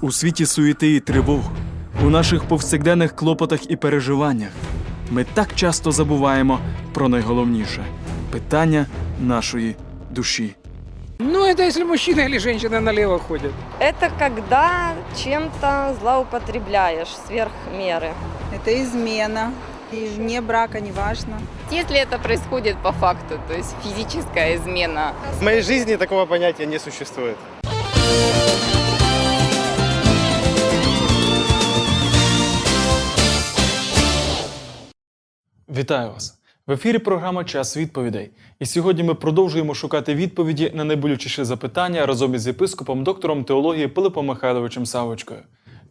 У світі суєти і тривог, у наших повсякденних клопотах і переживаннях ми так часто забуваємо про найголовніше питання нашої душі. Ну, это если мужчина или женщина налево ходит. Это когда чем-то злоупотребляешь сверх меры. Это измена. И вне брака, неважно. Если это происходит по факту, то есть физическая измена, В моей жизни такого понятия не существует. Вітаю вас! В ефірі програма Час відповідей. І сьогодні ми продовжуємо шукати відповіді на найболючіші запитання разом із єпископом, доктором теології Пилипом Михайловичем Савочкою.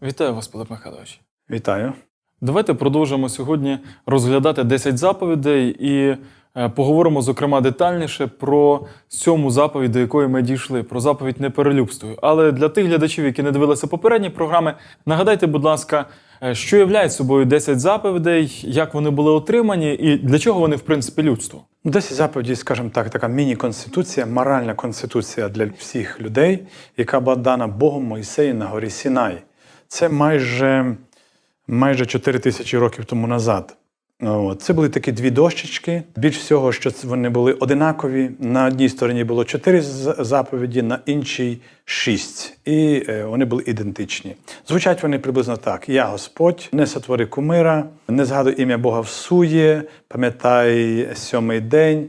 Вітаю вас, Пилип Михайлович. Вітаю. Давайте продовжимо сьогодні розглядати 10 заповідей і е, поговоримо, зокрема, детальніше про сьому заповідь, до якої ми дійшли, про заповідь не перелюбствуй. Але для тих глядачів, які не дивилися попередні програми, нагадайте, будь ласка, що являють собою 10 заповідей, як вони були отримані, і для чого вони, в принципі. Ну, Десять заповідей, скажімо так, така міні-конституція, моральна конституція для всіх людей, яка була дана Богом Мойсею на горі Сінай. Це майже, майже 4 тисячі років тому назад. Це були такі дві дощечки. Більш всього, що вони були одинакові. На одній стороні було чотири заповіді, на іншій шість. І е, вони були ідентичні. Звучать вони приблизно так: Я Господь, не сотвори кумира, не згадуй ім'я Бога всує, пам'ятай сьомий день,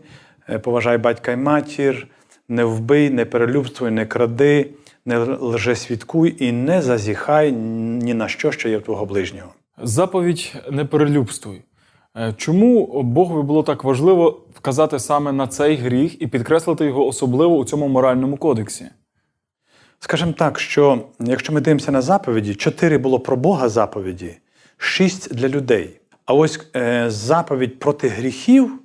е, поважай батька й матір, не вбий, не перелюбствуй, не кради, не лжесвідкуй і не зазіхай ні на що, що є в твого ближнього. Заповідь не перелюбствуй. Е, Чому Богові було так важливо вказати саме на цей гріх і підкреслити його особливо у цьому моральному кодексі? Скажімо так, що якщо ми дивимося на заповіді, чотири було про Бога заповіді, шість для людей. А ось е, заповідь проти гріхів,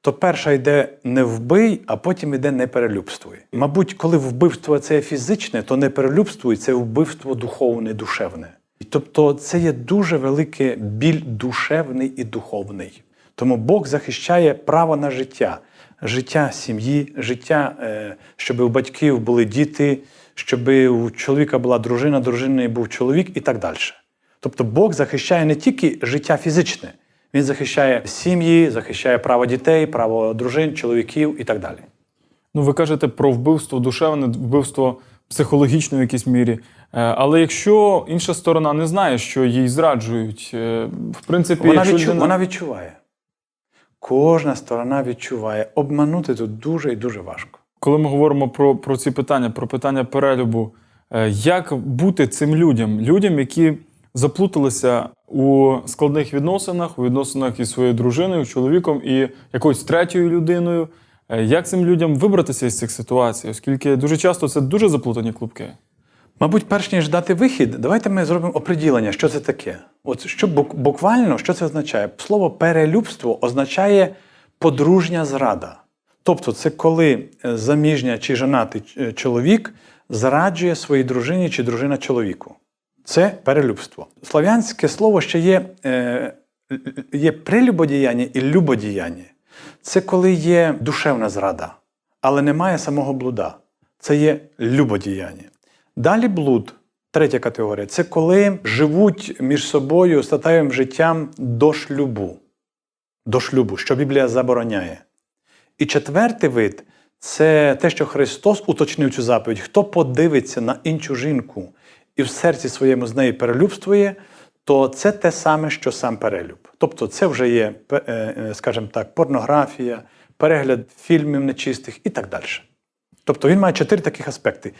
то перша йде не вбий, а потім йде не перелюбствуй. Мабуть, коли вбивство це фізичне, то не перелюбствуй це вбивство духовне, душевне. Тобто це є дуже великий біль душевний і духовний. Тому Бог захищає право на життя, життя сім'ї, життя, е, щоб у батьків були діти, щоб у чоловіка була дружина, дружиною був чоловік і так далі. Тобто Бог захищає не тільки життя фізичне, Він захищає сім'ї, захищає право дітей, право дружин, чоловіків і так далі. Ну, ви кажете про вбивство душевне, вбивство психологічне в якійсь мірі. Е, Але якщо інша сторона не знає, що їй зраджують, е, в принципі, Вона, відчу... людина- вона відчуває. Кожна сторона відчуває. Обманути тут дуже і дуже важко. коли ми говоримо про, про ці питання, про питання перелюбу, е, як бути цим людям, людям, які заплуталися у складних відносинах, у відносинах із своєю дружиною, чоловіком і якоюсь третьою людиною. Е, Як цим людям вибратися із цих ситуацій, оскільки дуже часто це дуже заплутані клубки. Мабуть, перш ніж дати вихід, давайте ми зробимо оприділення, що це таке. От що буквально що це означає? Слово перелюбство означає подружня зрада. Тобто, це коли е, заміжня чи женатий е, чоловік зраджує своїй дружині чи дружина чоловіку. Це перелюбство. Слов'янське слово ще є, є прелюбодіяння і любодіяння. Це коли є душевна зрада, але немає самого блуда. Це є любодіяння. Далі блуд, третя категорія це коли живуть між собою статевим життям до шлюбу, до шлюбу, що Біблія забороняє. І четвертий вид це те, що Христос уточнив цю заповідь: хто подивиться на іншу жінку і в серці своєму з нею перелюбствує, то це те саме, що сам перелюб. Тобто, це вже є, е, е, скажімо так, порнографія, перегляд фільмів нечистих і так далі. Тобто він має чотири таких аспекти: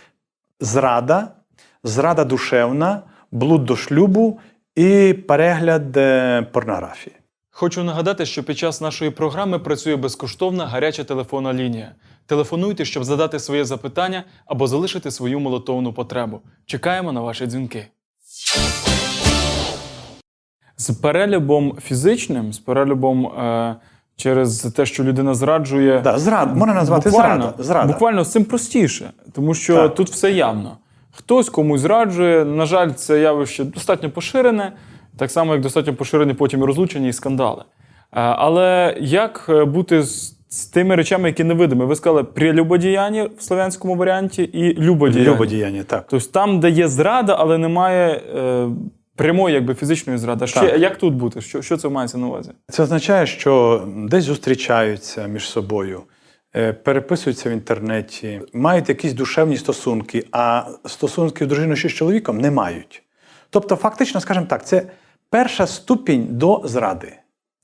зрада, зрада душевна, блуд до шлюбу і перегляд е, порнографії. Хочу нагадати, що під час нашої програми працює безкоштовна гаряча телефонна лінія. Телефонуйте, щоб задати своє запитання або залишити свою молитовну потребу. Чекаємо на ваші дзвінки. З перелюбом фізичним, з перелюбом е, через те, що людина зраджує. Да, зрад, можна назвати буквально, зрада. зрада. Буквально з цим простіше, тому що Так. тут все явно. Хтось комусь зраджує. На жаль, це явище достатньо поширене, так само, як достатньо поширені потім і розлучення і скандали. Е, Але як е, бути з з тими речами, які невидимі. Ви сказали прелюбодіяння в слов'янському варіанті і любодіяння. Любодіяння, так. Тобто там, де є зрада, але немає е, прямої якби, фізичної зради. А як тут бути? Що, що це мається на увазі? Це означає, що десь зустрічаються між собою, е, переписуються в інтернеті, мають якісь душевні стосунки, а стосунки дружини з чоловіком не мають. Тобто, фактично, скажімо так, це перша ступінь до зради.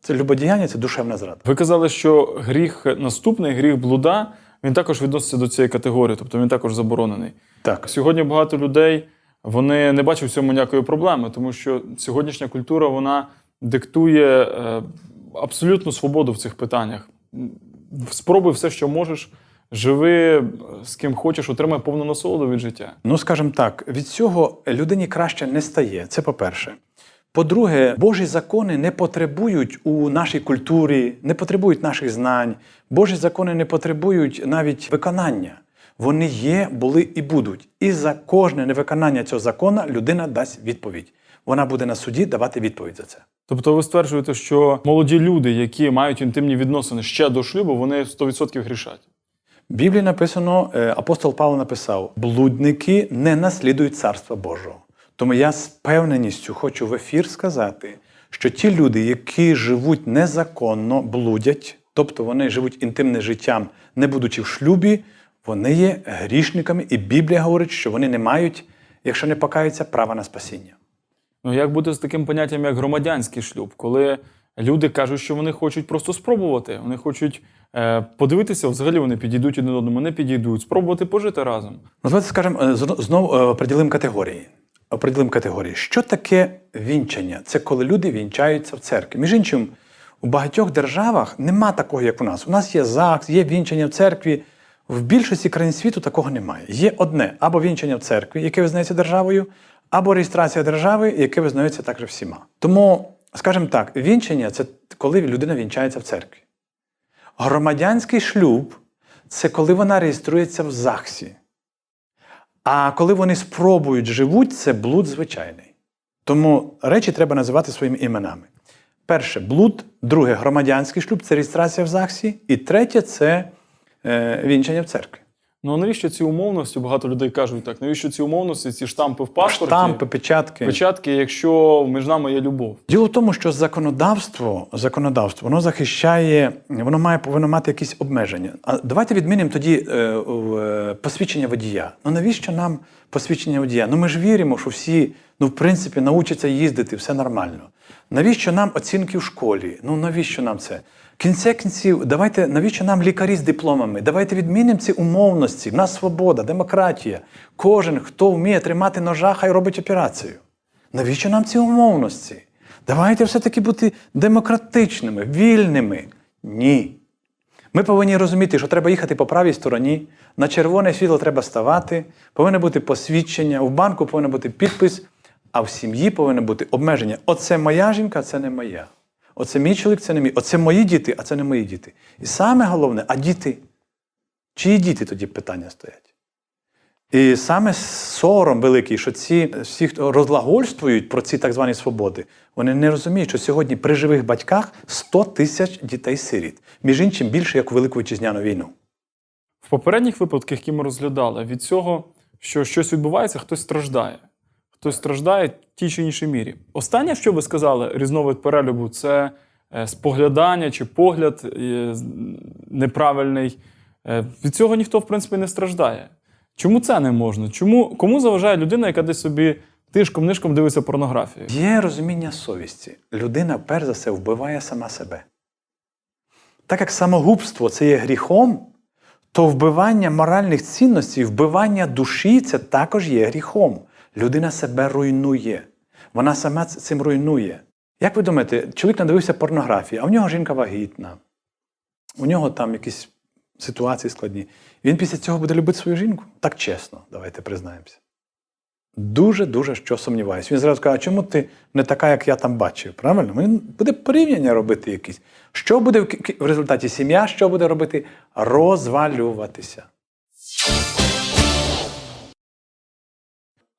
Це любодіяння, це душевна зрада. Ви казали, що гріх наступний, гріх блуда, він також відноситься до цієї категорії, тобто він також заборонений. Так. Сьогодні багато людей вони не бачать в цьому ніякої проблеми, тому що сьогоднішня культура вона диктує е, абсолютну свободу в цих питаннях. Спробуй все, що можеш, живи е, з ким хочеш, отримай повну насолоду від життя. Ну, скажімо так, від цього людині краще не стає. Це по-перше. По-друге, Божі закони не потребують у нашій культурі, не потребують наших знань. Божі закони не потребують навіть виконання. Вони є, були і будуть. І за кожне невиконання цього закону людина дасть відповідь. Вона буде на суді давати відповідь за це. Тобто ви стверджуєте, що молоді люди, які мають інтимні відносини ще до шлюбу, вони 100% грішать. В Біблії написано, е, апостол Павло написав: блудники не наслідують царства Божого. Тому я з певненістю хочу в ефір сказати, що ті люди, які живуть незаконно, блудять, тобто вони живуть інтимним життям, не будучи в шлюбі, вони є грішниками, і Біблія говорить, що вони не мають, якщо не покаються, права на спасіння. Ну як бути з таким поняттям, як громадянський шлюб, коли люди кажуть, що вони хочуть просто спробувати, вони хочуть е, подивитися, взагалі вони підійдуть один одному, не підійдуть, спробувати пожити разом. Ну, давайте скажемо е, знову е, определимо категорії. Определимо категорії. Що таке вінчання? Це коли люди вінчаються в церкві. Між іншим, у багатьох державах нема такого, як у нас. У нас є ЗАГС, є вінчання в церкві. В більшості країн світу такого немає. Є одне або вінчання в церкві, яке визнається державою, або реєстрація держави, яке визнається також всіма. Тому, скажімо так, вінчання це коли людина вінчається в церкві. Громадянський шлюб це коли вона реєструється в ЗАГСі. А коли вони спробують живуть, це блуд звичайний. Тому речі треба називати своїми іменами. Перше блуд, друге громадянський шлюб це реєстрація в ЗАГСі, і третє це вінчання в церкві. Ну а навіщо ці умовності? Багато людей кажуть так. Навіщо ці умовності, ці штампи в паспорті, Штампи, печатки. печатки, якщо між нами є любов? Діло в тому, що законодавство, законодавство воно захищає, воно має повинно мати якісь обмеження. А давайте відмінимо тоді е, е, посвідчення водія. Ну навіщо нам посвідчення водія? Ну ми ж віримо, що всі, ну в принципі, научаться їздити, все нормально. Навіщо нам оцінки в школі? Ну навіщо нам це? В кінці кінців, давайте навіщо нам лікарі з дипломами? Давайте відмінимо ці умовності. В нас свобода, демократія. Кожен, хто вміє тримати ножа, хай робить операцію. Навіщо нам ці умовності? Давайте все-таки бути демократичними, вільними. Ні. Ми повинні розуміти, що треба їхати по правій стороні, на червоне світло треба ставати, повинно бути посвідчення, в банку повинен бути підпис, а в сім'ї повинно бути обмеження. Оце моя жінка, це не моя. Оце мій чоловік, це не мій. Оце мої діти, а це не мої діти. І саме головне, а діти? Чиї діти тоді питання стоять? І саме сором великий, що ці всі, хто розлагольствують про ці так звані свободи, вони не розуміють, що сьогодні при живих батьках 100 тисяч дітей-сиріт. Між іншим, більше як у Велику Вітчизняну війну. В попередніх випадках, які ми розглядали, від цього, що щось відбувається, хтось страждає. Хтось страждає в тій чи іншій мірі. Останнє, що ви сказали, різновид перелюбу, це е, споглядання чи погляд е, неправильний. Е, Від цього ніхто, в принципі, не страждає. Чому це не можна? Чому, кому заважає людина, яка десь собі тишком-нишком дивиться порнографію? Є розуміння совісті. Людина, перш за все, вбиває сама себе. Так як самогубство це є гріхом, то вбивання моральних цінностей, вбивання душі це також є гріхом. Людина себе руйнує. Вона сама цим руйнує. Як ви думаєте, чоловік надивився порнографії, а в нього жінка вагітна, у нього там якісь ситуації складні. Він після цього буде любити свою жінку? Так чесно, давайте признаємося. Дуже-дуже що сумніваюся. Він зразу каже, а чому ти не така, як я там бачив? Правильно? Він буде порівняння робити якісь. Що буде в результаті сім'я, що буде робити? Розвалюватися.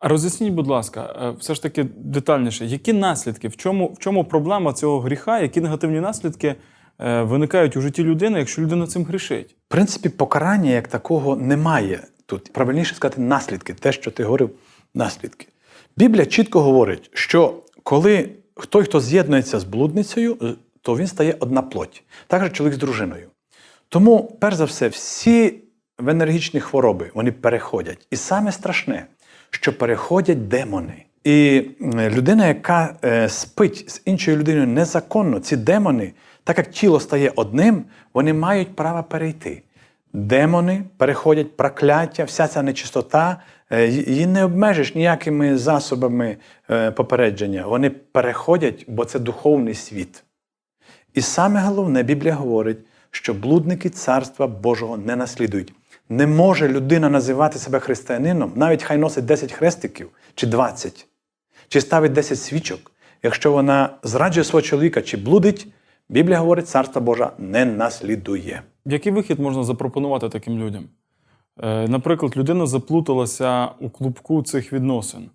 Роз'ясніть, будь ласка, е, все ж таки детальніше, які наслідки, в чому, в чому проблема цього гріха, які негативні наслідки виникають у житті людини, якщо людина цим грішить. В принципі, покарання як такого немає тут. Правильніше сказати, наслідки, те, що ти говорив, наслідки. Біблія чітко говорить, що коли той, хто з'єднується з блудницею, е, то він стає одна плоть. Так же чоловік з дружиною. Тому, перш за все, всі венергічні хвороби вони переходять. І саме страшне, що переходять демони. І е, людина, яка е, спить з іншою людиною незаконно, ці демони, так як тіло стає одним, вони мають право перейти. Демони переходять прокляття, вся ця нечистота, е, її не обмежиш ніякими засобами е, попередження. Вони переходять, бо це духовний світ. І саме головне, Біблія говорить, що блудники царства Божого не наслідують. Не може людина називати себе християнином, навіть хай носить 10 хрестиків чи 20, чи ставить 10 свічок. Якщо вона зраджує свого чоловіка чи блудить, Біблія говорить, царство Боже не наслідує. Який вихід можна запропонувати таким людям? Е, Наприклад, людина заплуталася у клубку цих відносин.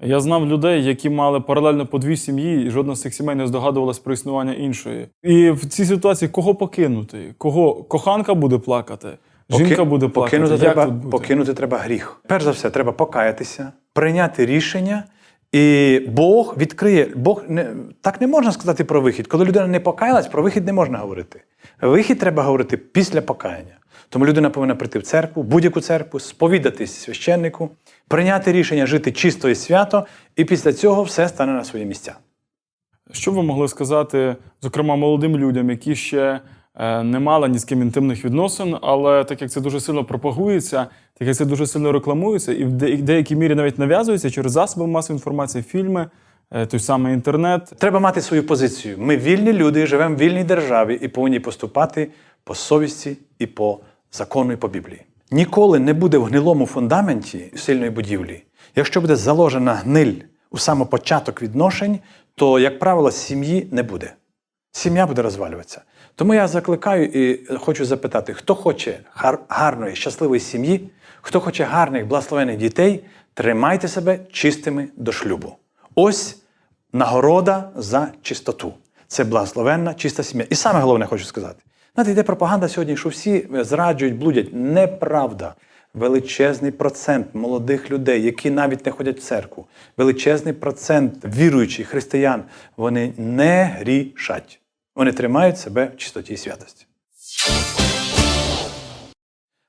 Я знав людей, які мали паралельно по дві сім'ї, і жодна з цих сімей не здогадувалась про існування іншої. І в цій ситуації кого покинути? Кого коханка буде плакати? Жінка Поки- буде плакати. покинути Як треба, покинути треба гріх. Перш за все, треба покаятися, прийняти рішення, і Бог відкриє. Бог не так не можна сказати про вихід. Коли людина не покаялась, про вихід не можна говорити. Вихід треба говорити після покаяння. Тому людина повинна прийти в церкву, будь-яку церкву, сповідатись священнику, прийняти рішення жити чисто і свято, і після цього все стане на свої місця. Що ви могли сказати, зокрема, молодим людям, які ще не мали ні з ким інтимних відносин, але так як це дуже сильно пропагується, так як це дуже сильно рекламується, і в деякій мірі навіть нав'язується через засоби масової інформації, фільми, е, той самий інтернет. Треба мати свою позицію. Ми вільні люди, живемо в вільній державі і повинні поступати по совісті і по закону і по Біблії. Ніколи не буде в гнилому фундаменті сильної будівлі. Якщо буде заложена гниль у самопочаток відношень, то, як правило, сім'ї не буде. Сім'я буде розвалюватися. Тому я закликаю і хочу запитати, хто хоче гар- гарної, щасливої сім'ї, хто хоче гарних, благословених дітей, тримайте себе чистими до шлюбу. Ось нагорода за чистоту. Це благословенна, чиста сім'я. І саме головне хочу сказати. Знаєте, йде пропаганда сьогодні, що всі зраджують, блудять. Неправда. Величезний процент молодих людей, які навіть не ходять в церкву, величезний процент віруючих християн, вони не грішать. Вони тримають себе в чистоті і святості.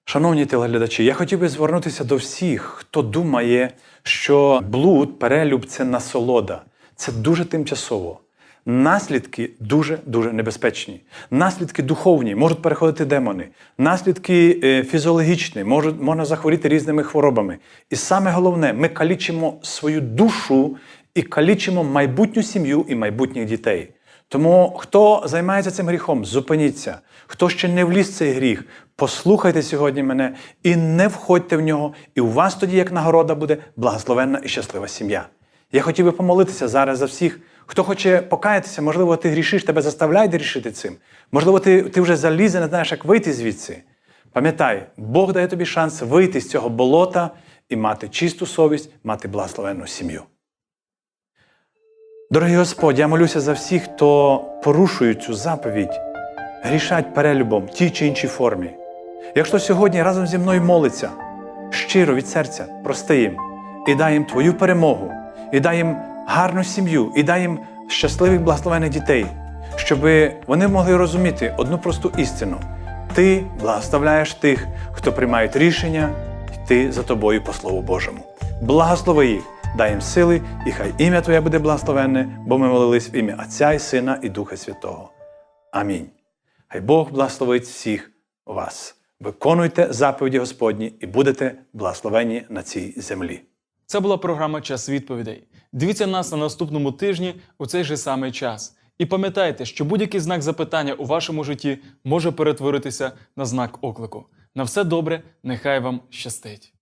Шановні телеглядачі, я хотів би звернутися до всіх, хто думає, що блуд, перелюб це насолода. Це дуже тимчасово. Наслідки дуже дуже небезпечні. Наслідки духовні, можуть переходити демони, наслідки е, фізіологічні, можуть, можна захворіти різними хворобами. І саме головне, ми калічимо свою душу і калічимо майбутню сім'ю і майбутніх дітей. Тому хто займається цим гріхом, зупиніться. Хто ще не вліз в цей гріх, послухайте сьогодні мене і не входьте в нього, і у вас тоді, як нагорода, буде благословенна і щаслива сім'я. Я хотів би помолитися зараз за всіх, хто хоче покаятися, можливо, ти грішиш, тебе заставляють грішити цим. Можливо, ти, ти вже заліз і не знаєш, як вийти звідси. Пам'ятай, Бог дає тобі шанс вийти з цього болота і мати чисту совість, мати благословенну сім'ю. Дорогий Господь, я молюся за всіх, хто порушує цю заповідь, грішать перелюбом в тій чи іншій формі. Якщо сьогодні разом зі мною молиться, щиро від серця, прости їм і дай їм Твою перемогу, і дай їм гарну сім'ю, і дай їм щасливих благословених дітей, щоб вони могли розуміти одну просту істину. Ти благословляєш тих, хто приймають рішення йти за тобою по Слову Божому. Благослови їх, дай їм сили, і хай ім'я Твоє буде благословенне, бо ми молились в ім'я Отця і Сина і Духа Святого. Амінь. Хай Бог благословить всіх вас. Виконуйте заповіді Господні і будете благословені на цій землі. Це була програма Час відповідей. Дивіться нас на наступному тижні у цей же самий час. І пам'ятайте, що будь-який знак запитання у вашому житті може перетворитися на знак оклику. На все добре, нехай вам щастить.